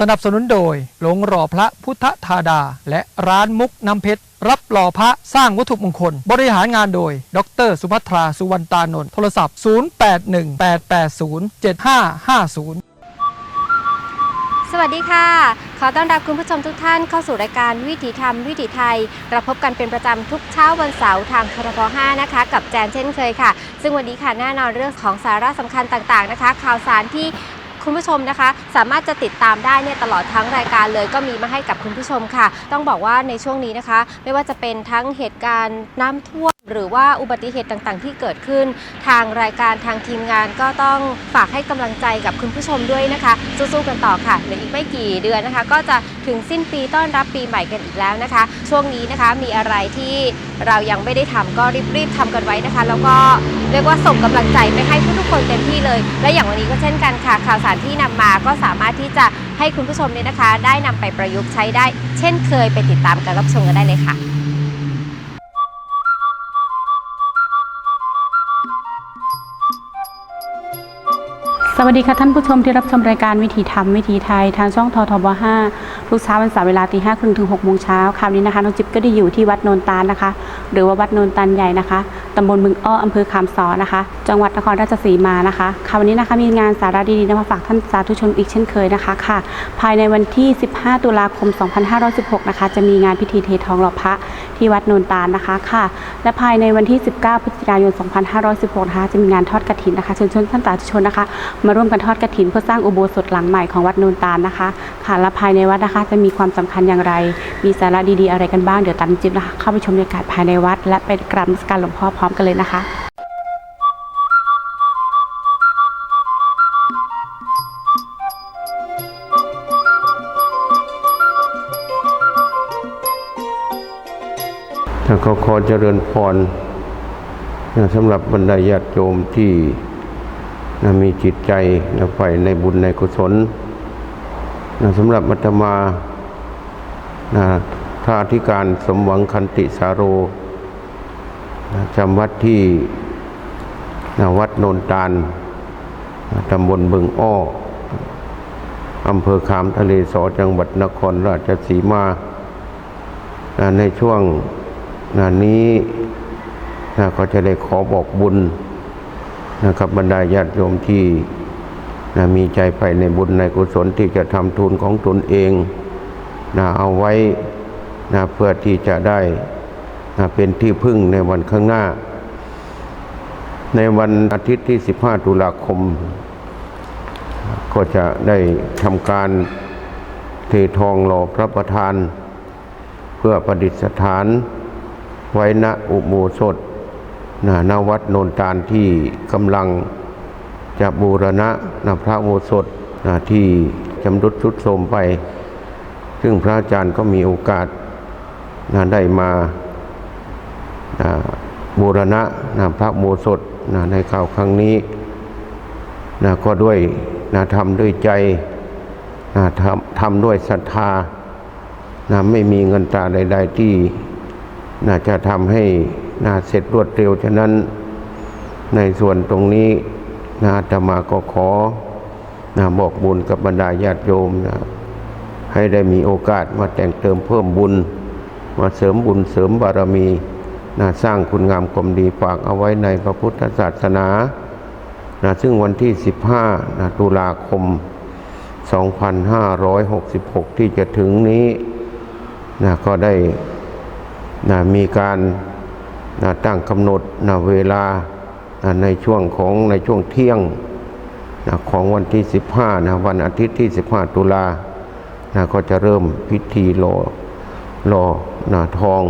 สนับสนุนโดยหลงหล่อพระพุทธธาดา และร้านมุกน้ำเพชร รับหล่อพระสร้างวัตถุมงคล บริหารงานโดย ดร สุภัทรา สุวรรณตานนท์โทรศัพท์ 0818807550สวัสดีค่ะ ขอต้อนรับคุณผู้ชมทุกท่านเข้าสู่รายการวิถีธรรมวิถีไทย เราพบกันเป็นประจำทุกเช้าวันเสาร์ทางทรพ5นะคะ กับแจนเช่นเคยค่ะ ซึ่งวันนี้ค่ะแน่นอนเรื่องของสาระสำคัญต่างๆนะคะ ข่าวสารที่ คุณผู้ชมนะคะ สามารถจะติดตามได้เนี่ยตลอดทั้งรายการเลยก็มีมาให้กับคุณผู้ชมค่ะ ต้องบอกว่าในช่วงนี้นะคะ ไม่ว่าจะเป็นทั้งเหตุการณ์น้ำท่วม หรือว่าอุบัติเหตุต่างๆ ที่เกิดขึ้น ทางรายการทางทีมงานก็ต้องฝากให้กำลังใจกับคุณผู้ชมด้วยนะคะ สู้ๆกันต่อค่ะเหลืออีกไม่กี่เดือนนะคะ ก็จะถึงสิ้นปีต้อนรับปีใหม่กันอีกแล้วนะคะ ช่วงนี้นะคะมีอะไรที่เรายังไม่ได้ทำก็รีบๆทำกันไว้นะคะ แล้วก็เรียกว่าส่งกำลังใจไปให้ทุกๆคนเต็มที่เลย และอย่างวันนี้ก็เช่นกันค่ะ ข่าวสารที่นำมาก็สามารถที่จะให้คุณผู้ชมเนี่ยนะคะ ได้นำไปประยุกต์ใช้ได้ เช่นเคยไปติดตามการรับชมกันได้เลยค่ะ สวัสดีค่ะท่านผู้ชมที่รับชมรายการวิถีธรรมวิถีไทย ทางช่องททบ 5 ทุกเช้าวันเสาร์เวลาตีห้าครึ่งถึง6โมงเช้าคราวนี้นะคะน้องจิ๊บก็ได้อยู่ที่วัดโนนตาลนะคะ หรือว่าวัดโนนตาลใหญ่นะคะตำบลบึงอ้ออำเภอคำสอนะคะ จังหวัดนครราชสีมานะคะคราวนี้นะคะมีงานสาระดีๆนำมาฝากท่านสาธุชนอีกเช่นเคยนะคะค่ะ ภายในวันที่ 15 ตุลาคม 2516 นะคะ จะมีงานพิธีเททองหล่อพระที่วัดโนนตาลนะคะค่ะ และภายในวันที่ 19 พฤศจิกายน 2516 นะคะจะมีงานทอดกฐินนะคะเชิญชวนท่านสาธุชนนะคะมาร่วมกันทอดกฐินเพื่อสร้างอุโบสถหลังใหม่ของวัดโนนตาลนะคะ ค่ะและภายในวัดนะคะ จะมีความสำคัญอย่างไร มีสาระดีๆอะไรกันบ้างเดี๋ยวตามจิ๊บนะคะเข้าไปชมบรรยากาศภายในวัด และไปกราบนมัสการหลวงพ่อพร้อมกันเลยนะคะแล้วก็ขอเจริญพรสำหรับบรรดาญาติโยมที่ มีจิตใจนะใฝ่ในบุญในกุศลนะสำหรับมัตมานะท่าธิการสมหวังคันติสาโรนะจำวัดที่นะวัดโนนตาลนะตำบลบึงอ้ออำเภอขามทะเลสอจังหวัดนครราชสีมา ในช่วงนี้ก็จะได้ขอบอกบุญ นะครับบรรดาญาติโยมที่นะมีใจใฝ่ในบุญในกุศลที่จะทำทุนของตนเองนะเอาไว้นะเพื่อที่จะได้นะเป็นที่พึ่งในวันข้างหน้า ในวันอาทิตย์ที่ 15 ตุลาคม ก็จะได้ทำการเททองหล่อพระประธาน เพื่อประดิษฐานไว้ณอุโบสถ นะณวัดโนนตาลที่กำลังจะบูรณะนะพระโบสถนะที่จำรุดทรุดโทรมไป ซึ่งพระอาจารย์ก็มีโอกาสนะได้มานะบูรณะนะพระโบสถนะในข่าวครั้งนี้นะก็ด้วยนะทำด้วยใจนะทำทำด้วยศรัทธานะไม่มีเงินตราใด ๆ ที่นาจะทำให้ นาเสร็จรวดเร็วฉะนั้นในส่วนตรงนี้นะอาตมาก็ขอนะบอกบุญกับบรรดาญาติโยมนะให้ได้มีโอกาสมาแต่งเติมเพิ่มบุญ มาเสริมบุญเสริมบารมีนะสร้างคุณงามความดีฝากเอาไว้ในพระพุทธศาสนานะซึ่งวันที่ 15นะตุลาคม 2566 ที่จะถึงนี้นะก็ได้นะมีการ นะตั้งกำหนดนะเวลานะในช่วงของในช่วงเที่ยงนะของวันที่ 15นะวันอาทิตย์ที่ 15 ตุลานะก็จะเริ่มพิธีหล่อหล่อนะทอง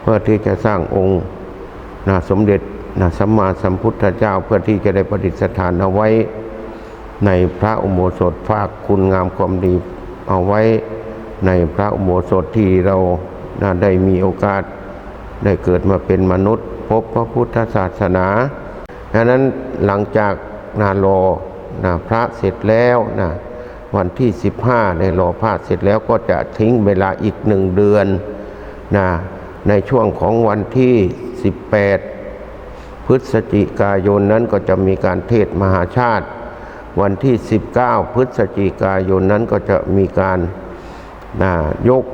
เพื่อที่จะสร้างองค์นะสมเด็จนะสัมมาสัมพุทธเจ้าเพื่อที่จะได้ประดิษฐานเอาไว้ในพระอุโบสถภาคคุณงามความดีเอาไว้ในพระอุโบสถที่เรานะได้มีโอกาส ได้เกิดมาเป็นมนุษย์ พบพระพุทธศาสนาดังนั้นหลังจากนารอนะพระเสร็จแล้วนะวันที่ 15ในรอพระเสร็จแล้วก็จะทิ้งเวลาอีกหนึ่งเดือนนะในช่วงของวันที่ 18 พฤศจิกายนนั้นก็จะมีการเทศมหาชาติ วันที่ 19 พฤศจิกายนนั้นก็จะมีการนะยก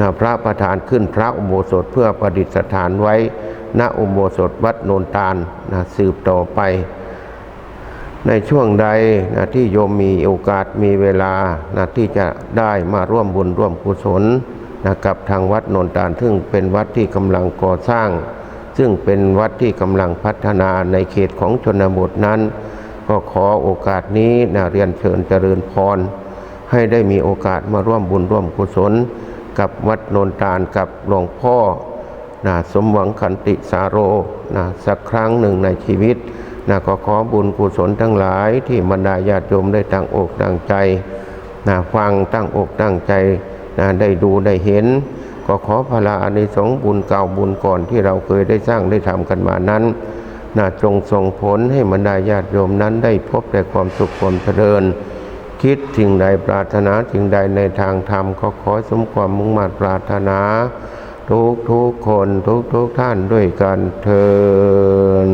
นะพระประธานขึ้นพระอุโบสถเพื่อประดิษฐานไว้ ณอุโบสถวัดโนนตาลนะสืบต่อไป ในช่วงใดนะที่โยมมีโอกาสมีเวลานะที่จะได้มาร่วมบุญร่วมกุศลนะกับทางวัดโนนตาล ซึ่งเป็นวัดที่กำลังก่อสร้าง ซึ่งเป็นวัดที่กำลังพัฒนาในเขตของชนบทนั้น ก็ขอโอกาสนี้นะเรียนเชิญเจริญพรให้ได้มีโอกาสมาร่วมบุญร่วมกุศล กับวัดโนนตาลกับหลวงพ่อนะสมหวังขันติสาโรนะสักครั้งหนึ่งในชีวิตนะก็ขอบุญกุศลทั้งหลายที่บรรดาญาติโยมได้ตั้งอกตั้งใจนะฟังตั้งอกตั้งใจนะได้ดูได้เห็น ก็ขอพระอานิสงส์บุญเก่าบุญก่อนที่เราเคยได้สร้างได้ทำกันมานั้นนะจงส่งผลให้บรรดาญาติโยมนั้นได้พบแต่ความสุขความเจริญ คิดสิ่งใดปรารถนาสิ่งใดในทางธรรมก็ขอสมความมุ่งมั่นปรารถนา ทุกทุกคนทุกทุกท่านด้วยกันเทิน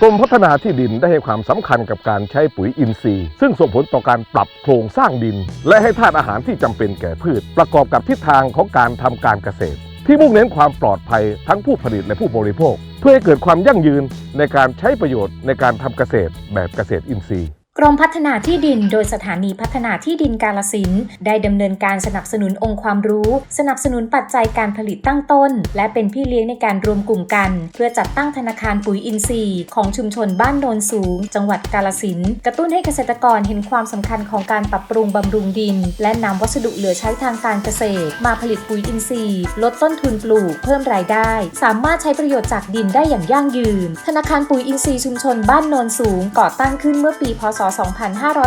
กรมพัฒนาที่ดินได้ให้ความสำคัญกับการใช้ปุ๋ยอินทรีย์ ซึ่งส่งผลต่อการปรับโครงสร้างดิน และให้ธาตุอาหารที่จำเป็นแก่พืช ประกอบกับทิศทางของการทำการเกษตร ที่มุ่งเน้นความปลอดภัยทั้งผู้ผลิตและผู้บริโภค เพื่อให้เกิดความยั่งยืนในการใช้ประโยชน์ในการทำเกษตรแบบเกษตรอินทรีย์ กรมพัฒนาที่ดินโดยสถานีพัฒนาที่ดินกาลสินได้ดำเนินการสนับสนุนองค์ความรู้ สนับสนุนปัจจัยการผลิตตั้งต้น และเป็นพี่เลี้ยงในการรวมกลุ่มกัน เพื่อจัดตั้งธนาคารปุ๋ยอินทรีย์ ของชุมชนบ้านโนนสูง จังหวัดกาลสินกระตุ้นให้เกษตรกรเห็นความสำคัญของการปรับปรุงบำรุงดิน และนำวัสดุเหลือใช้ทางการเกษตร มาผลิตปุ๋ยอินทรีย์ ลดต้นทุนปลูก เพิ่มรายได้ สามารถใช้ประโยชน์จากดินได้อย่างยั่งยืน ธนาคารปุ๋ยอินทรีย์ชุมชนบ้านโนนสูงก่อตั้งขึ้นเมื่อปีพศ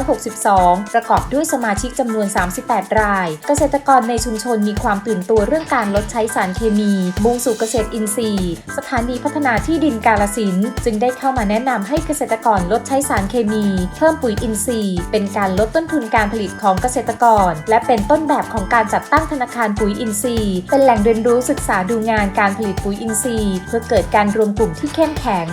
2562 ประกอบด้วยสมาชิกจำนวน 38 ราย เกษตรกรในชุมชนมีความตื่นตัวเรื่องการลดใช้สารเคมี มุ่งสู่เกษตรอินทรีย์ สถานีพัฒนาที่ดินกาลสินจึงได้เข้ามาแนะนำให้เกษตรกรลดใช้สารเคมี เพิ่มปุ๋ยอินทรีย์ เป็นการลดต้นทุนการผลิตของเกษตรกร และเป็นต้นแบบของการจัดตั้งธนาคารปุ๋ยอินทรีย์ เป็นแหล่งเรียนรู้ศึกษาดูงานการผลิตปุ๋ยอินทรีย์ เพื่อเกิดการรวมกลุ่มที่เข้มแข็ง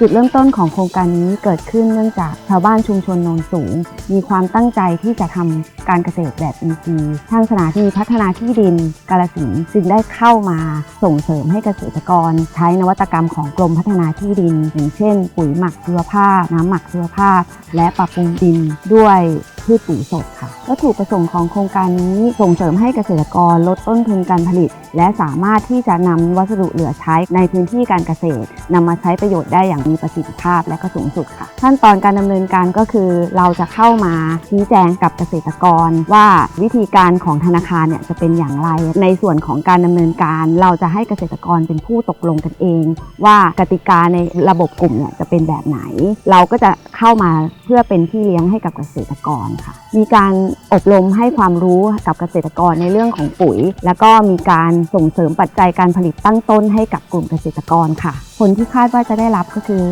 จุดเริ่มต้นของโครงการนี้เกิดขึ้นเนื่องจากชาวบ้านชุมชนโนนสูง มีความตั้งใจที่จะทำการเกษตรแบบอินทรีย์ทางสถานีพัฒนาที่ดินกาลสินจึงได้เข้ามาส่งเสริมให้เกษตรกร ใช้นวัตกรรมของกรมพัฒนาที่ดิน อย่างเช่น ปุ๋ยหมักชีวภาพ น้ำหมักชีวภาพ และปรับปรุงดินด้วยพืชปุ๋ยสดค่ะวัตถุประสงค์ของโครงการนี้ส่งเสริมให้เกษตรกรลดต้นทุนการผลิต และสามารถที่จะนำวัสดุเหลือใช้ในพื้นที่การเกษตรนำมาใช้ประโยชน์ได้อย่างมีประสิทธิภาพและก็สูงสุดค่ะ ขั้นตอนการดำเนินการก็คือ เราจะเข้ามาชี้แจงกับเกษตรกร ว่าวิธีการของธนาคารเนี่ยจะเป็นอย่างไร ในส่วนของการดำเนินการ เราจะให้เกษตรกรเป็นผู้ตกลงกันเอง ว่ากติกาในระบบกลุ่มเนี่ยจะเป็นแบบไหน เราก็จะเข้ามาเพื่อเป็นพี่เลี้ยงให้กับเกษตรกรค่ะ มีการอบรมให้ความรู้กับเกษตรกรในเรื่องของปุ๋ย แล้วก็มีการส่งเสริมปัจจัยการผลิตตั้งต้นให้กับกลุ่มเกษตรกรค่ะ ผลที่คาดว่าจะได้รับก็คือ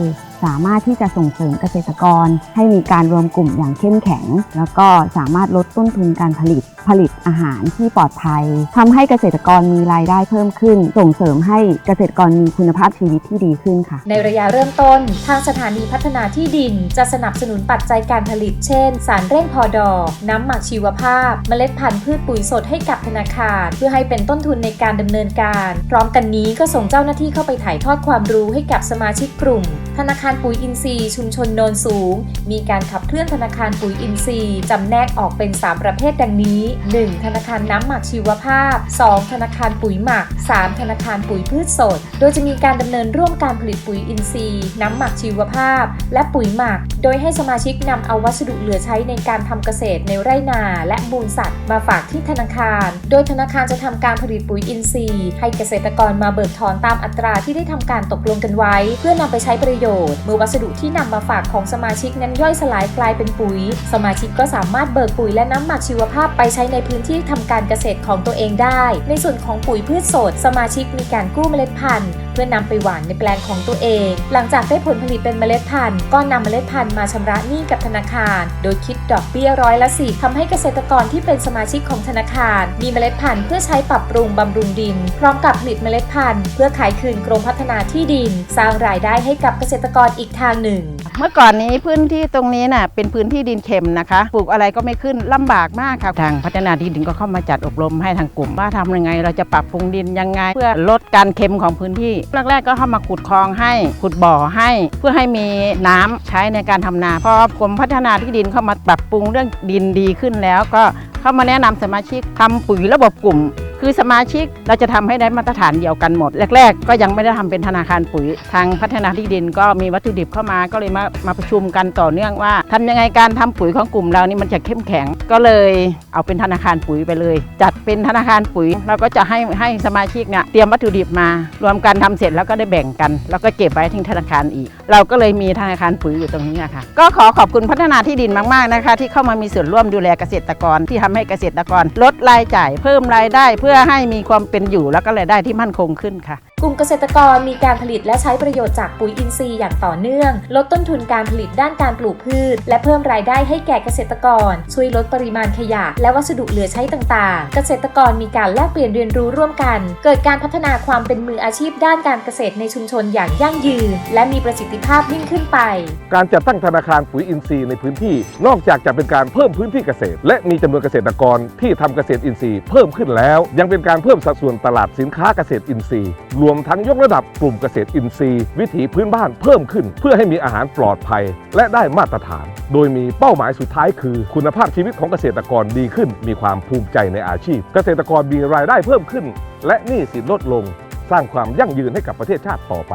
สามารถที่จะส่งเสริมเกษตรกร ให้มีการรวมกลุ่มอย่างเข้มแข็ง แล้วก็สามารถลดต้นทุนการผลิต ผลิตอาหารที่ปลอดภัยทำให้เกษตรกรมีรายได้เพิ่มขึ้น ส่งเสริมให้เกษตรกรมีคุณภาพชีวิตที่ดีขึ้นค่ะ ในระยะเริ่มต้น ทางสถานีพัฒนาที่ดิน จะสนับสนุนปัจจัยการผลิต เช่น สารเร่งพอดอ น้ำหมักชีวภาพ เมล็ดพันธุ์พืชปุ๋ยสดให้กับธนาคาร เพื่อให้เป็นต้นทุนในการดำเนินการ พร้อมกันนี้ก็ส่งเจ้าหน้าที่เข้าไปถ่ายทอดความรู้ให้กับสมาชิกกลุ่ม ธนาคารปุ๋ยอินทรีย์ชุมชนโนนสูง มีการขับเคลื่อนธนาคารปุ๋ยอินทรีย์จำแนกออกเป็น 3 ประเภทดังนี้ 1. ธนาคารน้ำหมักชีวภาพ 2. ธนาคารปุ๋ยหมัก 3. ธนาคารปุ๋ยพืชสด โดยจะมีการดำเนินร่วมการผลิตปุ๋ยอินทรีย์ น้ำหมักชีวภาพ และปุ๋ยหมัก โดยให้สมาชิกนำเอาวัสดุเหลือใช้ในการทำเกษตรในไร่นา และมูลสัตว์ มาฝากที่ธนาคาร โดยธนาคารจะทำการผลิตปุ๋ยอินทรีย์ ให้เกษตรกรมาเบิกถอนตามอัตราที่ได้ทำการตกลงกันไว้ เพื่อนำไปใช้ประโยยชน์ เมื่อวัสดุที่นำมาฝากของสมาชิกนั้นย่อยสลายกลายเป็นปุ๋ย สมาชิกก็สามารถเบิกปุ๋ยและน้ำหมักชีวภาพไปใช้ในพื้นที่ทำการเกษตรของตัวเองได้ ในส่วนของปุ๋ยพืชสด สมาชิกมีการกู้เมล็ดพันธุ์ พื่อนำไปหว่านในแปลงของตัวเอง หลังจากได้ผลผลิตเป็นเมล็ดพันธุ์ก็นำเมล็ดพันธุ์มาชำระหนี้กับธนาคาร โดยคิดดอกเบี้ยร้อยละสิทำให้เกษตรกรที่เป็นสมาชิกของธนาคาร มีเมล็ดพันธุ์เพื่อใช้ปรับปรุงบำรุงดิน พร้อมกับผลิตเมล็ดพันธุ์เพื่อขายคืนกรมพัฒนาที่ดิน สร้างรายได้ให้กับเกษตรกรอีกทางหนึ่ง เมื่อก่อนนี้พื้นที่ตรงนี้น่ะเป็นพื้นที่ดินเค็มนะคะปลูกอะไรก็ไม่ขึ้นลำบากมากค่ะทางพัฒนาที่ดินก็เข้ามาจัดอบรมให้ทางกลุ่มว่าทำยังไง เราจะปรับปรุงดินยังไง เพื่อลดการเค็มของพื้นที่แรก ๆ ก็เข้ามาขุดคลองให้ขุดบ่อให้ เพื่อให้มีน้ำใช้ในการทำนาพอกรมพัฒนาที่ดินเข้ามาปรับปรุงเรื่องดินดีขึ้นแล้ว ก็เข้ามาแนะนำสมาชิกทำปุ๋ยระบบกลุ่มคือสมาชิกเราจะทำให้ได้มาตรฐานเดียวกันหมด แรก ๆ ก็ยังไม่ได้ทำเป็นธนาคารปุ๋ย ทางพัฒนาที่ดินก็มีวัตถุดิบเข้ามาก็เลยมามาประชุมกันต่อเนื่องว่าทำยังไงการทำปุ๋ยของกลุ่มเรานี่มันจะเข้มแข็ง ก็เลยเอาเป็นธนาคารปุ๋ยไปเลย จัดเป็นธนาคารปุ๋ยเราก็จะให้ให้สมาชิกเนี่ยเตรียมวัตถุดิบมา รวมกันทำเสร็จแล้วก็ได้แบ่งกัน แล้วก็เก็บไว้ที่ธนาคารอีก เราก็เลยมีธนาคารปุ๋ยอยู่ตรงนี้อะค่ะก็ขอขอบคุณพัฒนาที่ดินมากๆนะคะ ที่เข้ามามีส่วนร่วมดูแลเกษตรกรที่ทำให้เกษตรกร ลดรายจ่ายเพิ่มรายได้เพื่อให้มีความเป็นอยู่แล้วก็รายได้ที่มั่นคงขึ้นค่ะกลุ่มเกษตรกรมีการผลิตและใช้ประโยชน์จากปุ๋ยอินทรีย์อย่างต่อเนื่อง ลดต้นทุนการผลิตด้านการปลูกพืช และเพิ่มรายได้ให้แก่เกษตรกร ช่วยลดปริมาณขยะ และวัสดุเหลือใช้ต่างๆ เกษตรกรมีการแลกเปลี่ยนเรียนรู้ร่วมกัน เกิดการพัฒนาความเป็นมืออาชีพด้านการเกษตรในชุมชนอย่างยั่งยืน และมีประสิทธิภาพยิ่งขึ้นไป การจัดตั้งธนาคารปุ๋ยอินทรีย์ในพื้นที่ นอกจากจะเป็นการเพิ่มพื้นที่เกษตร และมีจำนวนเกษตรกรที่ทำเกษตรอินทรีย์เพิ่มขึ้นแล้ว ยังเป็นการเพิ่มสัดส่วนตลาดสินค้าเกษตรอินทรีย์รวมทั้งยกระดับกลุ่มเกษตรอินทรีย์ วิถีพื้นบ้านเพิ่มขึ้น เพื่อให้มีอาหารปลอดภัย และได้มาตรฐาน โดยมีเป้าหมายสุดท้ายคือ คุณภาพชีวิตของเกษตรกรดีขึ้น มีความภูมิใจในอาชีพ เกษตรกรมีรายได้เพิ่มขึ้น และหนี้สินลดลง สร้างความยั่งยืนให้กับประเทศชาติต่อไป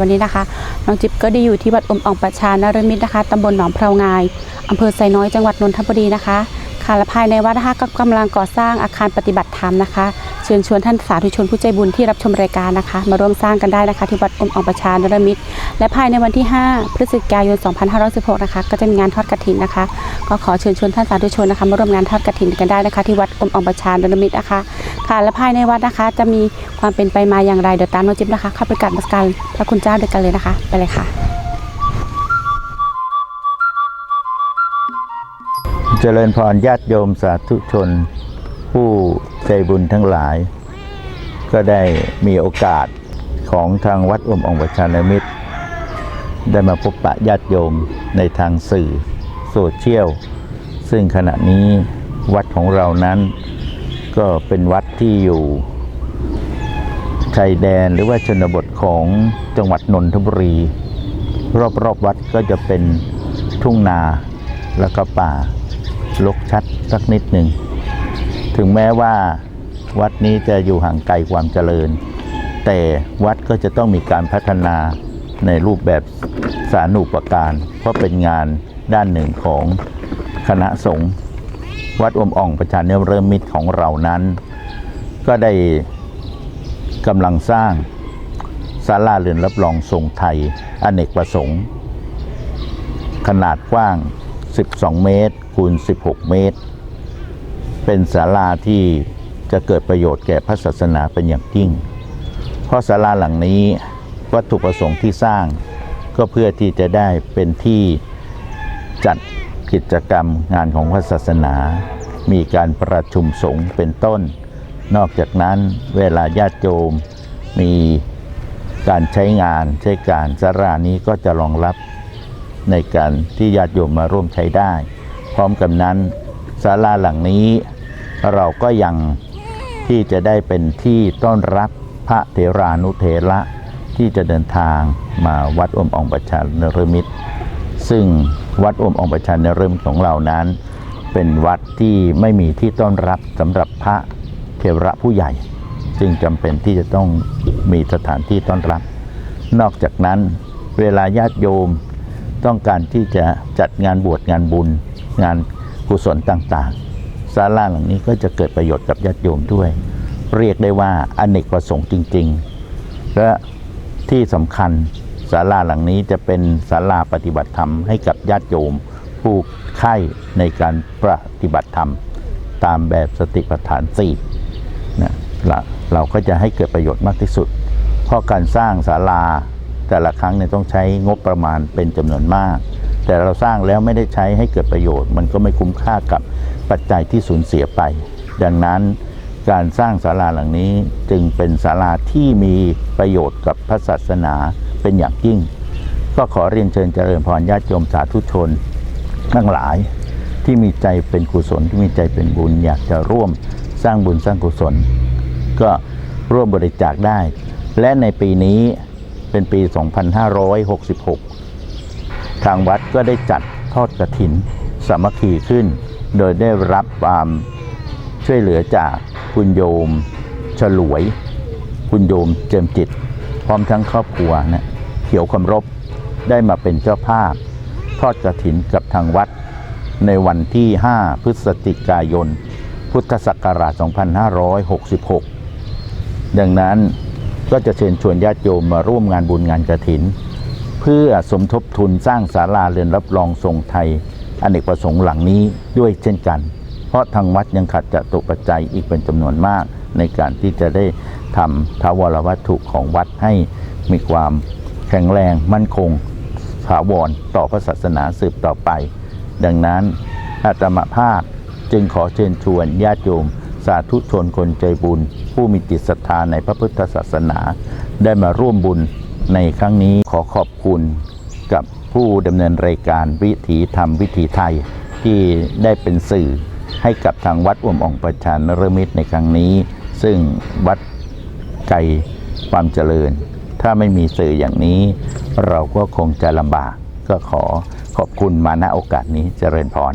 วันนี้นะคะน้องจิ๊บก็ได้อยู่ที่วัดอมอองประชานรมิตรนะคะตำบลหนองเพลางายอำเภอไซน้อยจังหวัดนนทบุรีนะคะ คะและภายในวัดนะคะก็กำลังก่อสร้างอาคารปฏิบัติธรรมนะคะ เชิญชวนท่านสาธุชนผู้ใจบุญที่รับชมรายการนะคะ มาร่วมสร้างกันได้นะคะ ที่วัดอมอองประชานรมิตร และภายในวันที่ 5 พฤศจิกายน 2516 นะคะ ก็จะมีงานทอดกฐินนะคะ ก็ขอเชิญชวนท่านสาธุชนนะคะมาร่วมงานทอดกฐินกันได้นะคะ ที่วัดอมอองประชานรมิตรนะคะค่ะและภายในวัดนะคะ จะมีความเป็นไปมาอย่างไรเดี๋ยวตามน้องจิ๊บนะคะเข้าไปกราบนมัสการพระคุณเจ้าด้วยกันเลยนะคะ ไปเลยค่ะ เจริญพรญาติโยมสาธุชน ผู้ใจบุญทั้งหลาย ก็ได้มีโอกาสของทางวัดอมองค์ประชานมิตร ได้มาพบปะญาติโยมในทางสื่อโซเชียล ซึ่งขณะนี้วัดของเรานั้น ก็เป็นวัดที่อยู่ชายแดนหรือว่าชนบทของจังหวัดนนทบุรี รอบๆวัดก็จะเป็นทุ่งนาแล้วก็ป่า ลกชัดสักนิดหนึ่ง ถึงแม้ว่าวัดนี้จะอยู่ห่างไกลความเจริญ แต่วัดก็จะต้องมีการพัฒนาในรูปแบบสานุปการ เพราะเป็นงานด้านหนึ่งของคณะสงฆ์วัดอมอ่องประชาเนเริ่มมิตรของเรานั้น ก็ได้กำลังสร้างศาลาเรือนรับรองทรงไทย อเนกประสงค์ ขนาดกว้าง 12 เมตร คูณ 16 เมตร เป็นศาลาที่จะเกิดประโยชน์แก่พระศาสนาเป็นอย่างยิ่ง เพราะศาลาหลังนี้วัตถุประสงค์ที่สร้าง ก็เพื่อที่จะได้เป็นที่จัดกิจกรรมงานของพระศาสนา มีการประชุมสงฆ์เป็นต้น นอกจากนั้นเวลาญาติโยมมีการใช้งานใช้การศาลานี้ก็จะรองรับ ในการที่ญาติโยมมาร่วมใช้ได้ พร้อมกับนั้นศาลาหลังนี้ เราก็ยังที่จะได้เป็นที่ต้อนรับพระเถรานุเถระที่จะเดินทางมาวัดอมองประชานรมิตร ซึ่งวัดอมองประชานรมิตรของเรานั้น เป็นวัดที่ไม่มีที่ต้อนรับสำหรับพระเทระผู้ใหญ่ จึงจำเป็นที่จะต้องมีสถานที่ต้อนรับ นอกจากนั้นเวลาญาติโยม ต้องการที่จะจัดงานบวชงานบุญ งานกุศลต่างๆศาลาหลังนี้ก็จะเกิดประโยชน์กับญาติโยมด้วย เรียกได้ว่าอเนกประสงค์จริงๆ และที่สำคัญศาลาหลังนี้จะเป็นศาลาปฏิบัติธรรมให้กับญาติโยม ผู้ใข้ในการปฏิบัติธรรม ตามแบบสติปัฏฐานสี่นะเราก็จะให้เกิดประโยชน์มากที่สุด เพราะการสร้างศาลา แต่ละครั้งเนี่ยต้องใช้งบประมาณเป็นจำนวนมาก แต่เราสร้างแล้วไม่ได้ใช้ให้เกิดประโยชน์ มันก็ไม่คุ้มค่ากับปัจจัยที่สูญเสียไป ดังนั้นการสร้างศาลาหลังนี้จึงเป็นศาลาที่มีประโยชน์กับพระศาสนาเป็นอย่างยิ่ง ก็ขอเรียนเชิญเจริญพรญาติโยมสาธุชนทั้งหลายที่มีใจเป็นกุศลที่มีใจเป็นบุญ อยากจะร่วมสร้างบุญสร้างกุศล ก็ร่วมบริจาคได้ และในปีนี้ เป็นปี 2566 ทางวัดก็ได้จัดทอดกระถินสามัคคีขึ้น โดยได้รับความช่วยเหลือจากคุณโยมฉลวย คุณโยมเจิมจิต พร้อมทั้งครอบครัวนะเขียวคำรบได้มาเป็นเจ้าภาพ ทอดกระถินกับทางวัด ในวันที่ 5 พฤศจิกายน พุทธศักราช 2566 ดังนั้น ก็จะเชิญชวนญาติโยมมาร่วมงานบุญงานกระถิน เพื่อสมทบทุนสร้างศาลาเรือนรับรองทรงไทยอเนกประสงค์หลังนี้ด้วยเช่นกัน เพราะทางวัดยังขาดจตุปัจจัยอีกเป็นจำนวนมาก ในการที่จะได้ทำทาวรวัตถุของวัดให้มีความแข็งแรงมั่นคงถาวรต่อพระศาสนาสืบต่อไป ดังนั้นอาตมาภาพจึงขอเชิญชวนญาติโยมสาธุชนคนใจบุญ ผู้มีจิตศรัทธาในพระพุทธศาสนา ได้มาร่วมบุญในครั้งนี้ขอขอบคุณกับผู้ดำเนินรายการวิถีธรรมวิถีไทยที่ได้เป็นสื่อให้กับทางวัดอวมอ่องประชานรมิตรในครั้งนี้ ซึ่งวัดไกลความเจริญ ถ้าไม่มีสื่ออย่างนี้ เราก็คงจะลำบากก็ขอขอบคุณมาณโอกาสนี้เจริญพร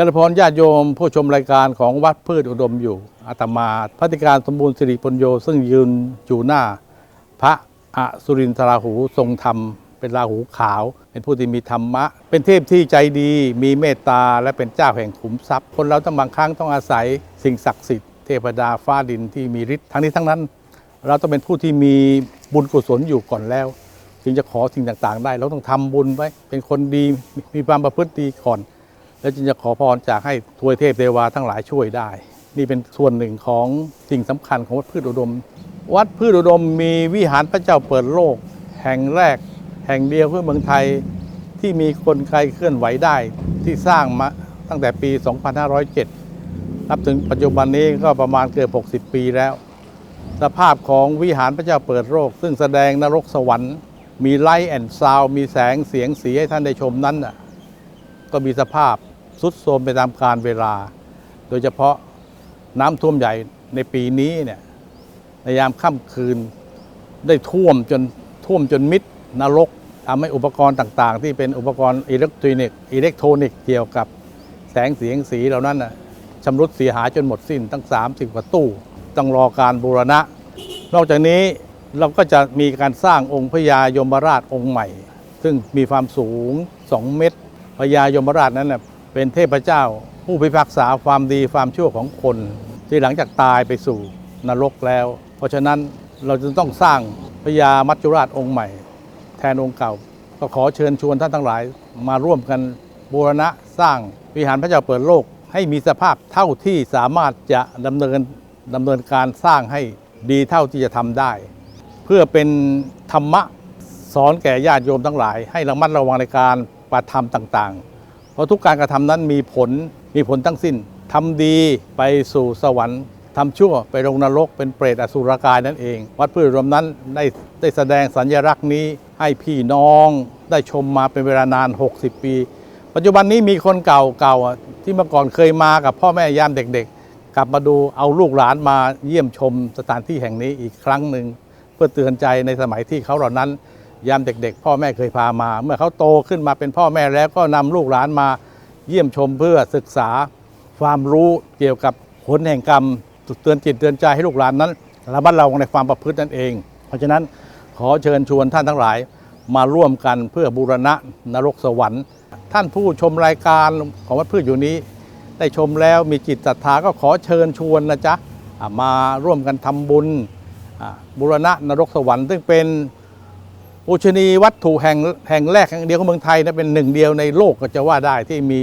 จริญพรญาติโยมผู้ชมรายการของวัดพืชอุดมอยู่อาตมาพระธิการสมบูรณ์สิริปัญโยซึ่งยืนอยู่หน้า พระอสุรินทราหูทรงธรรม เป็นราหูขาว เป็นผู้ที่มีธรรมะ เป็นเทพที่ใจดี มีเมตตาและเป็นเจ้าแห่งขุมทรัพย์ คนเราต้องบางครั้งต้องอาศัยสิ่งศักดิ์สิทธิ์เทพดาฟ้าดินที่มีฤทธิ์ทั้งนี้ทั้งนั้น เราต้องเป็นผู้ที่มีบุญกุศลอยู่ก่อนแล้ว จึงจะขอสิ่งต่างๆ ได้เราต้องทำบุญไว้เป็นคนดีมีความประพฤติดีก่อน แล้วจึงจะขอพรจากให้ทวยเทพเทวาทั้งหลายช่วยได้ นี่เป็นส่วนหนึ่งของสิ่งสำคัญของวัดพืชอุดม วัดพืชอุดมมีวิหารพระเจ้าเปิดโลก แห่งแรก แห่งเดียวเพื่อเมืองไทยที่มีกลไกเคลื่อนไหวได้ที่สร้างมาตั้งแต่ปี 2507 นับถึงปัจจุบันนี้ก็ประมาณเกือบ 60 ปีแล้ว สภาพของวิหารพระเจ้าเปิดโลก ซึ่งแสดงนรกสวรรค์ มีไลท์แอนด์ซาวมีแสงเสียงสีให้ท่านได้ชมนั้น ก็มีสภาพ สุดโทรมไปตามกาลเวลา โดยเฉพาะน้ำท่วมใหญ่ในปีนี้เนี่ยในยามค่ำคืนได้ท่วมจนท่วมจนมิดนรกทำให้อุปกรณ์ต่างๆ ที่เป็นอุปกรณ์อิเล็กทรอนิกส์อิเล็กทรอนิกส์เกี่ยวกับแสงเสียงสีเหล่านั้นน่ะชำรุดเสียหายจนหมดสิ้นตั้ง 30 กว่าตู้ ต้องรอการบูรณะ นอกจากนี้เราก็จะมีการสร้างองค์พญายมราชองค์ใหม่ ซึ่งมีความสูง 2 เมตรพญายมราชนั้น เป็นเทพเจ้า ผู้พิพากษาความดีความชั่วของคน ที่หลังจากตายไปสู่นรกแล้ว เพราะฉะนั้นเราจะต้องสร้างพญามัจจุราชองค์ใหม่ แทนองค์เก่า ก็ขอเชิญชวนท่านทั้งหลายมาร่วมกันบูรณะสร้างวิหารพระเจ้าเปิดโลก ให้มีสภาพเท่าที่สามารถจะดำเนินดำเนินการสร้างให้ดีเท่าที่จะทำได้ เพื่อเป็นธรรมะสอนแก่ญาติโยมทั้งหลาย ให้ระมัดระวังในการปฏิธรรมต่าง ๆ ราะทุกการกระทำนั้นมีผลมีผลทั้งสิ้นทำดีไปสู่สวรรค์ทำชั่วไปลงนรกเป็นเปรตอสุรกายนั่นเอง วัดพืชรวมนั้นได้ได้แสดงสัญลักษณ์นี้ให้พี่น้องได้ชมมาเป็นเวลานาน 60 ปี ปัจจุบันนี้มีคนเก่าเก่าที่เมื่อก่อนเคยมากับพ่อแม่ยามเด็กๆ กลับมาดูเอาลูกหลานมาเยี่ยมชมสถานที่แห่งนี้อีกครั้งหนึ่ง เพื่อเตือนใจในสมัยที่เขาเหล่านั้น ยามเด็กๆ พ่อแม่เคยพามา เมื่อเขาโตขึ้นมาเป็นพ่อแม่แล้วก็นำลูกหลานมาเยี่ยมชมเพื่อศึกษาความรู้เกี่ยวกับผลแห่งกรรมเตือนจิตเตือนใจให้ลูกหลานนั้นระมัดระวังในความประพฤตินั่นเอง เพราะฉะนั้นขอเชิญชวนท่านทั้งหลายมาร่วมกันเพื่อบูรณะนรกสวรรค์ ท่านผู้ชมรายการของวัดพืชอยู่นี้ ได้ชมแล้วมีจิตศรัทธาก็ขอเชิญชวนนะจ๊ะมาร่วมกันทำบุญบูรณะนรกสวรรค์ซึ่งเป็น ปูชนีวัตถุแห่งแห่งแรกแห่งเดียวของเมืองไทยนะเป็นหนึ่งเดียวในโลกก็จะว่าได้ที่มี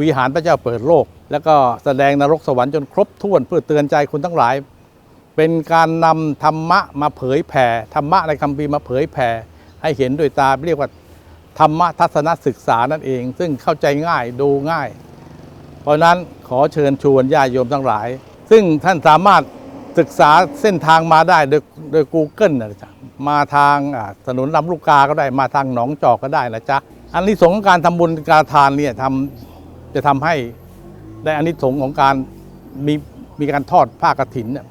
วิหารพระเจ้าเปิดโลก แล้วก็แสดงนรกสวรรค์จนครบถ้วนเพื่อเตือนใจคุณทั้งหลาย เป็นการนำธรรมะมาเผยแผ่ธรรมะในคัมภีร์มาเผยแผ่ให้เห็นด้วยตาเรียกว่าธรรมะทัศนศึกษานั่นเอง ซึ่งเข้าใจง่ายดูง่าย เพราะนั้นขอเชิญชวนญาติโยมทั้งหลาย ซึ่งท่านสามารถ ศึกษาเส้นทางมาได้โดยโดย Google นะจ๊ะมาทางถนนลำลูกกาก็ได้มาทางหนองจอกก็ได้นะจ๊ะอันนี้สงของการทำบุญการทานเนี่ยทำจะทำให้ได้อานิสงส์ของการมีมีการทอดผ้ากฐินเนี่ย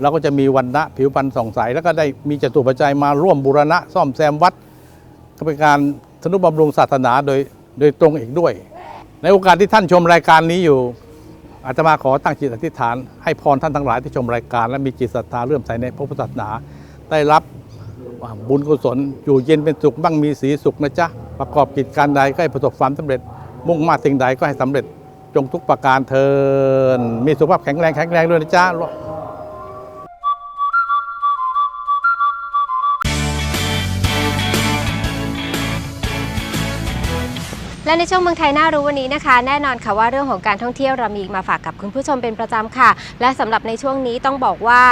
เราก็จะมีวันณะผิวพรรณส่องใสแล้วก็ได้มีจตุปัจจัยมาร่วมบูรณะ ซ่อมแซมวัด ก็เป็นการทนุบำรุงศาสนาโดยโดยตรงอีกด้วย ในโอกาสที่ท่านชมรายการนี้อยู่ อาตมาขอตั้งจิตอธิษฐานให้พรท่านทั้งหลายที่ชมรายการ และมีจิตศรัทธาเลื่อมใสในพระพุทธศาสนา ได้รับบุญกุศลอยู่เย็นเป็นสุขบ้างมีสีสุขนะจ๊ะประกอบกิจการใดก็ให้ประสบความสำเร็จ มุ่งมาสิ่งใดก็ให้สำเร็จจงทุกประการเทินมีสุขภาพแข็งแรงแข็งแรงด้วยนะจ๊ะ และในช่วงเมืองไทยน่ารู้วันนี้นะคะ แน่นอนค่ะว่าเรื่องของการท่องเที่ยวเรามีมาฝากกับคุณผู้ชมเป็นประจำค่ะ และสำหรับในช่วงนี้ต้องบอกว่า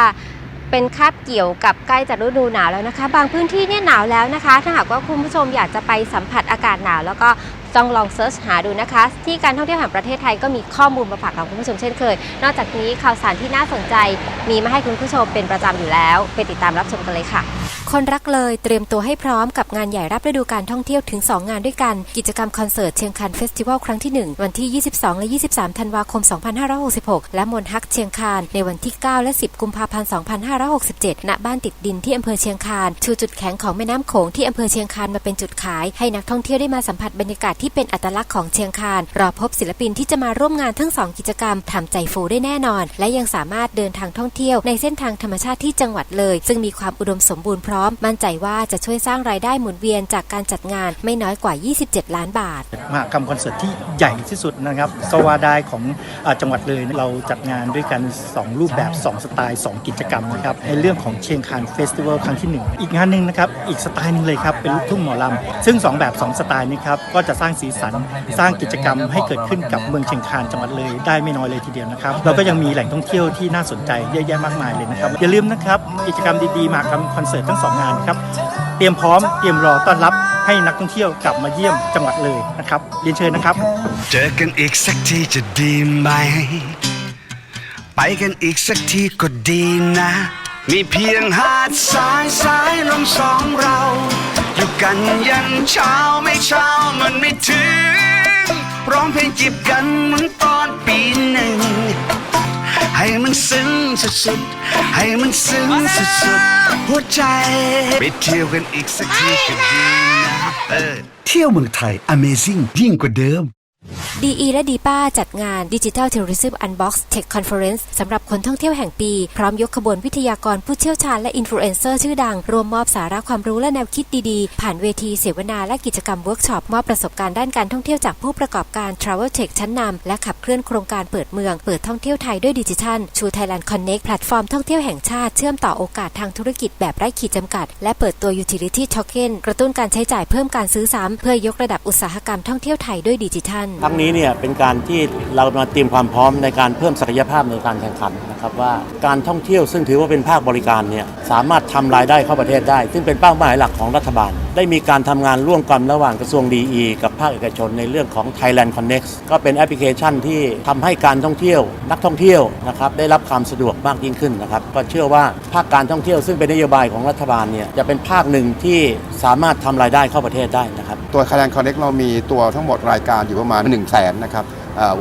เป็นคาบเกี่ยวกับใกล้จะฤดูหนาวแล้วนะคะ บางพื้นที่เนี่ยหนาวแล้วนะคะ ถ้าหากว่าคุณผู้ชมอยากจะไปสัมผัสอากาศหนาว แล้วก็ต้องลองเซิร์ชหาดูนะคะ ที่การท่องเที่ยวแห่งประเทศไทยก็มีข้อมูลมาฝากกับคุณผู้ชมเช่นเคย นอกจากนี้ข่าวสารที่น่าสนใจ มีมาให้คุณผู้ชมเป็นประจำอยู่แล้ว ไปติดตามรับชมกันเลยค่ะ คนรักเลยเตรียมตัวให้พร้อมกับงานใหญ่รับฤดูการท่องเที่ยวถึง 2 งานด้วยกัน กิจกรรมคอนเสิร์ตเชียงคานเฟสติวัลครั้งที่ 1 วันที่ 22 และ 23 ธันวาคม 2566 และมนฮักเชียงคานในวันที่ 9 และ 10 กุมภาพันธ์ 2567 ณ บ้านติดดินที่อำเภอเชียงคานชูจุดแข็งของแม่น้ำโขงที่อำเภอเชียงคานมาเป็นจุดขาย ให้นักท่องเที่ยวได้มาสัมผัสบรรยากาศที่เป็นอัตลักษณ์ของเชียงคานรอพบศิลปินที่จะมาร่วมงานทั้ง 2 กิจกรรมทำใจฟูได้แน่นอน และยังสามารถเดินทางท่องเที่ยวในเส้นทางธรรมชาติที่จังหวัดเลย ซึ่งมีความอุดมสมบูรณ์พร้อมมั่นใจว่าจะช่วยสร้างรายได้หมุนเวียนจากการจัดงานไม่น้อยกว่า 27 ล้านบาท มหากรรมคอนเสิร์ตที่ใหญ่ที่สุดนะครับก็ว่าได้ของอาจังหวัดเลยเราจัดงานด้วยกัน 2 รูปแบบ 2 สไตล์ 2 กิจกรรมนะครับในเรื่องของเชียงคานเฟสติวัลครั้งที่ 1 อีกงานหนึ่งนะครับอีกสไตล์หนึงเลยครับเป็นลูกทุ่งหมอลำซึ่ง 2 แบบ 2 สไตล์นี้ครับก็จะสร้างสีสันสร้างกิจกรรมให้เกิดขึ้นกับเมืองเชียงคานจังหวัดเลยได้ไม่น้อยเลยทีเดียวนะครับเราก็ยังมีแหล่งท่องเที่ยวที่น่าสนใจเยอะแยะมากมายเลยนะครับอย่าลืมนะครับกิจกรรมดีๆมหากรรมคอนเสิร์ตทั้งสองงานครับ เตรียมพร้อมเตรียมรอต้อนรับให้นักท่องเที่ยวกลับมาเยี่ยมจังหวัดเลยนะครับเรียนเชิญนะครับ เจอกันอีกสักทีจะดีไหม ไปกันอีกสักทีก็ดีนะ มีเพียงหาดสายสายลมสองเรา อยู่กันยันเช้าไม่เช้ามันไม่ถึงร้องเพลงจีบกันเหมือนตอนปีหนึ่ง ให้มันซึ้งสุดๆให้มันซึ้งสุดๆหัวใจไปเที่ยวกันอีกสักทีก็ดีนะเออ เที่ยวเมืองไทย Amazing ยิ่งกว่าเดิม DE และ DPA จัดงาน Digital Tourism Unbox Tech Conference สำหรับคนท่องเที่ยวแห่งปี พร้อมยกขบวนวิทยากรผู้เชี่ยวชาญและอินฟลูเอนเซอร์ชื่อดัง รวมมอบสาระความรู้และแนวคิดดีๆ ผ่านเวทีเสวนาและกิจกรรมเวิร์กช็อป มอบประสบการณ์ด้านการท่องเที่ยวจากผู้ประกอบการ Travel Tech ชั้นนำและขับเคลื่อนโครงการเปิดเมือง เปิดท่องเที่ยวไทยด้วยดิจิทัลชู Thailand Connect แพลตฟอร์มท่องเที่ยวแห่งชาติเชื่อมต่อโอกาสทางธุรกิจแบบไร้ขีดจำกัด และเปิดตัว Utility Token กระตุ้นการใช้จ่ายเพิ่มการซื้อซ้ำเพื่อยกระดับอุตสาหกรรมท่องเที่ยวไทยด้วยดิจิทัลครั้งนี้เนี่ยเป็นการที่เรามาเตรียมความพร้อมในการเพิ่มศักยภาพในการแข่งขันนะครับว่าการท่องเที่ยวซึ่งถือว่าเป็นภาคบริการเนี่ยสามารถทำรายได้เข้าประเทศได้ ซึ่งเป็นเป้าหมายหลักของรัฐบาล ได้มีการทำงานร่วมกันระหว่างกระทรวงดีกับภาคเอกชนในเรื่องของ Thailand Connect ก็เป็นแอปพลิเคชันที่ทำให้การท่องเที่ยว นักท่องเที่ยวนะครับได้รับความสะดวกมากยิ่งขึ้นนะครับก็เชื่อว่าภาคการท่องเที่ยวซึ่งเป็นนโยบายของรัฐบาลเนี่ยจะเป็นภาคหนึ่งที่สามารถทำรายได้เข้าประเทศได้นะครับตัว Thailand Connect เรามีตัวทั้งหมดรายการอยู่ประมาณ1นึ่งแสนนะครับ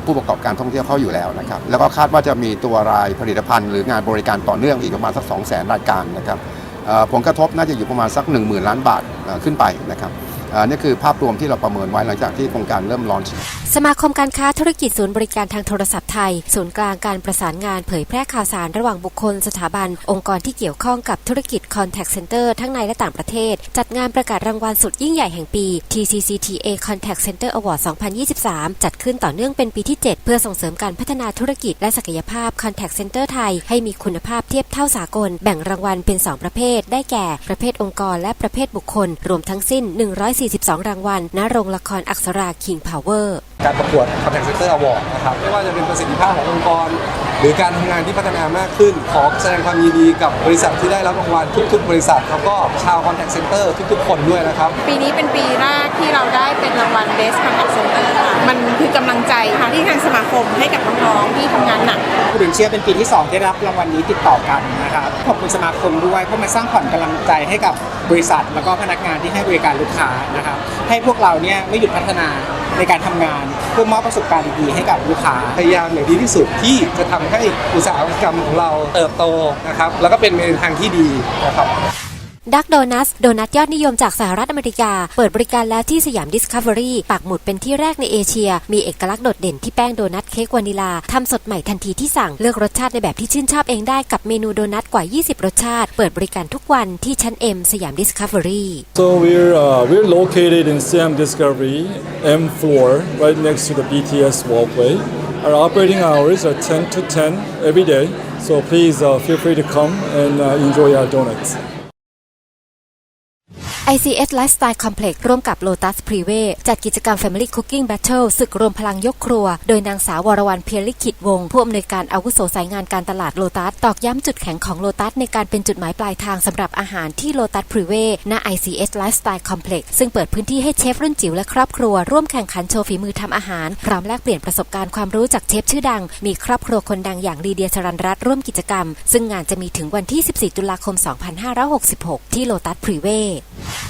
ผู้ประกอบการท่องเที่ยวเข้าอยู่แล้วนะครับแล้วก็คาดว่าจะมีตัวรายผลิตภัณฑ์หรืองานบริการต่อเนื่องอีกประมาณสัก2 0 0แสนรายการนะครับผลกระทบน่าจะอยู่ประมาณสัก 1 0,000 ล้านบาทขึ้นไปนะครับ นี่คือภาพรวมที่เราประเมินไว้หลังจากที่โครงการเริ่มลอนช์สมาคมการค้าธุรกิจศูนย์บริการทางโทรศัพท์ไทย ศูนย์กลางการประสานงานเผยแพร่ข่าวสารระหว่างบุคคลสถาบัน องค์กรที่เกี่ยวข้องกับธุรกิจ Contact Center ทั้งในและต่างประเทศ จัดงานประกาศรางวัลสุดยิ่งใหญ่แห่งปี TCCTA Contact Center Award 2023 จัดขึ้นต่อเนื่องเป็นปีที่ 7 เพื่อส่งเสริมการพัฒนาธุรกิจและศักยภาพ Contact Center ไทย ให้มีคุณภาพเทียบเท่าสากล แบ่งรางวัลเป็น 2 ประเภท ได้แก่ ประเภทองค์กรและประเภทบุคคล รวมทั้งสิ้น 1 4 142 รางวัล ณ โรงละครอักษรา King Power การประกวด Contact Center Award นะครับไม่ว่าจะเป็นประสิทธิภาพขององค์กร หรือการทำงานที่พัฒนามากขึ้น ขอแสดงความยินดีกับบริษัทที่ได้รับรางวัลทุก ๆ บริษัท แล้วก็ชาว Contact Center ทุกๆ คนด้วยนะครับ ปีนี้เป็นปีแรกที่เราได้เป็นรางวัล Best Contact Center ค่ะมันคือกำลังใจค่ะที่ทางสมาคมให้กับน้องๆที่ทำงานหนักผู้ถึงเชียร์เป็นปีที่2ที่ได้รับรางวัลนี้ติดต่อกันนะครับขอบคุณสมาคมด้วยเพราะมันสร้างขวัญกำลังใจให้กับบริษัท แล้วก็พนักงานที่ให้บริการลูกค้านะครับให้พวกเราเนี่ยไม่หยุดพัฒนาในการทำงานเพื่อมอบประสบการณ์ดีๆให้กับลูกค้า พยายามอย่างดีที่สุดที่จะทำให้อุตสาหกรรมของเราเติบโตนะครับแล้วก็เป็นไปในทางที่ดีนะครับ ดักโดนัทโดนัทยอดนิยมจากสหรัฐอเมริกา เปิดบริการแล้วที่สยามดิสคัฟเวอรี่ปักหมุดเป็นที่แรกในเอเชีย มีเอกลักษณ์โดดเด่นที่แป้งโดนัทเค้กวานิลาทำสดใหม่ทันทีที่สั่งเลือกรสชาติในแบบที่ชื่นชอบเองได้กับเมนูโดนัทกว่า 20 รสชาติ เปิดบริการทุกวันที่ชั้น M สยามดิสคัฟเวอรี่ So we're uh, we're located in Siam Discovery M floor, right next to the BTS walkway. Our operating hours are 10 to 10 every day. So please uh, feel free to come and uh, enjoy our donuts. ICS Lifestyle Complex ร่วมกับ Lotus p r i v a จัดกิจกรรม Family Cooking Battle ศึกรวมพลังยกครัว โดยนางสาววรวรรณเพียรลิขิตวงศ์ผู้อำนวยการอาวุโสสายงานการตลาด Lotus ตอกย้ำจุดแข็งของ Lotus ในการเป็นจุดหมายปลายทางสำหรับอาหารที่ Lotus p r i v a ณ ICS Lifestyle Complex ซึ่งเปิดพื้นที่ให้เชฟรุ่นจิ๋วและครอบครัว ร่วมแข่งขันโชว์ฝีมือทำอาหาร พร้อมแลกเปลี่ยนประสบการณ์ความรู้จากเชฟชื่อดัง มีครอบครัวคนดังอย่างลีเดียสรันรัตน์ร่วมกิจกรรม ซึ่งงานจะมีถึงวันที่ 14 ตุลาคม 2566 ที่ Lotus p r i v a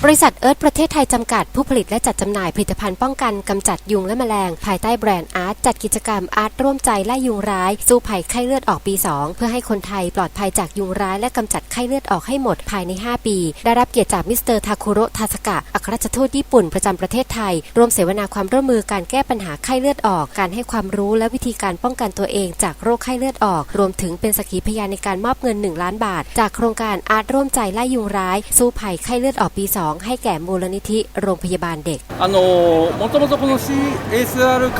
บริษัทเอิร์ธประเทศไทยจำกัดผู้ผลิตและจัดจำหน่ายผลิตภัณฑ์ป้องกันกำจัดยุงและแมลง ภายใต้แบรนด์อาร์ตจัดกิจกรรมอาร์ตร่วมใจไล่ยุงร้าย สู้ภัยไข้เลือดออกปี 2 เพื่อให้คนไทยปลอดภัยจากยุงร้ายและกำจัดไข้เลือดออกให้หมดภายใน 5 ปี ได้รับเกียรติจากมิสเตอร์ทาคุโรทาสกะอัครราชทูตญี่ปุ่นประจำประเทศไทย ร่วมเสวนาความร่วมมือการแก้ปัญหาไข้เลือดออก การให้ความรู้และวิธีการป้องกันตัวเอง จากโรคไข้เลือดออก รวมถึงเป็นสักขีพยานในการมอบเงิน 1 ล้านบาท จากโครงการอาร์ตร่วมใจไล่ยุงร้าย สู้ภัยไข้เลือดออกปี2 ให้แก่มูลนิธิโรงพยาบาลเด็ก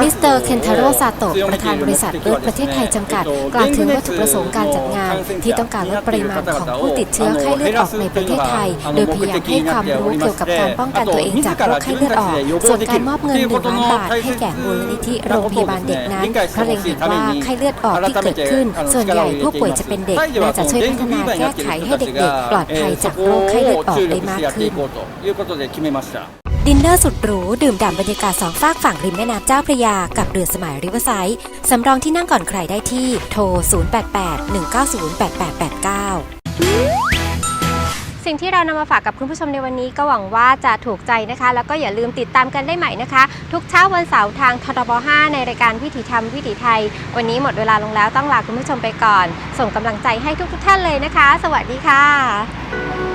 มิสเตอร์เคนทาโรซาโตะประธานบริษัทเลือดประเทศไทยจำกัด กล่าวถึงวัตถุประสงค์การจัดงาน ที่ต้องการลดปริมาณของผู้ติดเชื้อไข้เลือดออกในประเทศไทย โดยพยายามให้ความรู้เกี่ยวกับการป้องกันตัวเองจากโรคไข้เลือดออก ส่วนการมอบเงินหนึ่งล้านบาทให้แก่มูลนิธิโรงพยาบาลเด็กนั้นเพราะเล็งเห็นว่าไข้เลือดออกที่เกิดขึ้น ส่วนใหญ่ผู้ป่วยจะเป็นเด็กน่าจะช่วยพัฒนาแก้ไขให้เด็กๆ ปลอดภัยจากโรคไข้เลือดออกได้มากขึ้นということで決めました ดินเนอร์สุดหรู ดื่มด่ำบรรยากาศสองฝากฝั่งริมแม่น้ำเจ้าพระยา กับเรือสมัยริเวอร์ไซด์สำรองที่นั่งก่อนใครได้ที่โทร 0881908889 สิ่งที่เรานำมาฝากกับคุณผู้ชมในวันนี้ก็หวังว่าจะถูกใจนะคะ แล้วก็อย่าลืมติดตามกันได้ใหม่นะคะ ทุกเช้าวันเสาร์ทางทรบ5ในรายการวิถีธรรมวิถีไทย วันนี้หมดเวลาลงแล้วต้องลาคุณผู้ชมไปก่อน ส่งกำลังใจให้ทุกๆท่านเลยนะคะ สวัสดีค่ะ